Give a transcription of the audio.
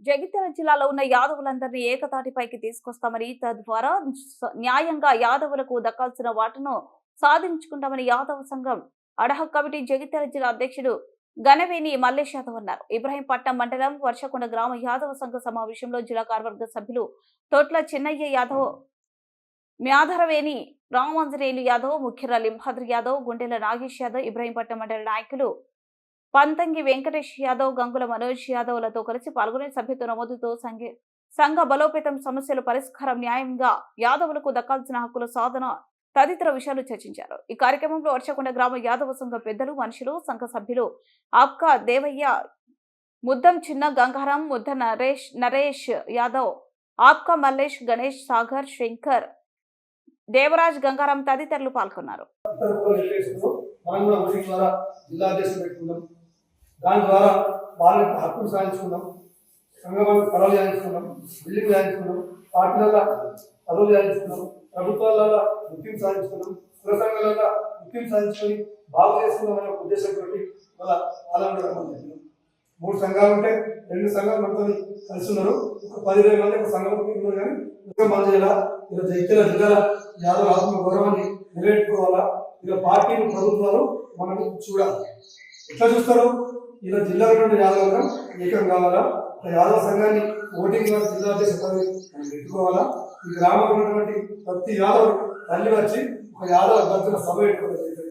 జగిత్యాల జిల్లాలో ఉన్న యాదవులందరినీ ఏకతాటిపైకి తీసుకొస్తామని తద్వారా న్యాయంగా యాదవులకు దక్కాల్సిన వాటను సాధించుకుంటామని యాదవ సంఘం అడహ కమిటీ జగిత్యాల జిల్లా అధ్యక్షుడు గణవేణి మల్లేష్ యాదవ్ అన్నారు. ఇబ్రహీంపట్నం మండలం వర్షకొండ గ్రామ యాదవ సంఘ సమావేశంలో జిల్లా కార్యవర్గ సభ్యులు తోట్ల చిన్నయ్య యాదవ్ మ్యాధరవేణి రామాంజనేయులు యాదవ్ ముఖ్యరా లింభాద్రి యాదవ్ గుండెల నాగేష్ యాదవ్ ఇబ్రహీంపట్నం మండల నాయకులు పంతంగి వెంకటేష్ యాదవ్ గంగుల మనోజ్ యాదవ్లతో కలిసి పాల్గొనే సభ్యత్వ నమోదుతో సంఘ సంఘ బలోపేతం సమస్యల పరిష్కారం న్యాయంగా యాదవులకు దక్కాల్సిన హక్కుల సాధన తదితర విషయాలు చర్చించారు. ఈ కార్యక్రమంలో వర్షకొండ గ్రామ యాదవ సంఘ పెద్దలు మనుషులు సంఘ సభ్యులు ఆప్కా దేవయ్య ముద్దం చిన్న గంగారాం ముద్ద నరేష్ నరేష్ యాదవ్ ఆప్కా మల్లేష్ గణేష్ సాగర్ శంకర్ దేవరాజ్ గంగారాం తదితరులు పాల్గొన్నారు. దాని ద్వారా వాళ్ళ హక్కులు సాధించుకున్నాం. సంఘం పదవులు సాధించుకున్నాం. బిల్డింగ్ సాధించుకున్నాం. పార్టీల పదవులు సాధించుకున్నాం. ప్రభుత్వాల ముఖ్యం సాధించుకున్నాం. కుల సంఘాల ముఖ్యం సాధించుకొని బాగు చేసుకున్నాం ఉద్దేశంతో వాళ్ళ వాళ్ళని కూడా మనం చెప్పినాం మూడు సంఘాలు ఉంటే రెండు సంఘాలు మనతో కలిసి ఉన్నారు. ఒక పదివేల మంది ఒక సంఘం ఉన్నారు కానీ ఇంకా మన జిల్లా ఇలా జైత్యాల జిల్లాల యాదవ ఆత్మ గౌరవాన్ని నిలబెట్టుకోవాలా? ఇలా పార్టీలు ప్రభుత్వాలు మనం చూడాలి. ఎట్లా చూస్తారు? ఇలా జిల్లాలో నుండి యాదవ ఏకం కావాలా? ఆ యాదవ సంఘాన్ని ఓటింగ్ జిల్లా అధ్యక్ష మనం పెట్టుకోవాలా? ఈ గ్రామంలో ఉన్నటువంటి ప్రతి యాదవ్ తల్లి వచ్చి ఒక యాదవ భక్తుల సభ పెట్టుకోవాలి.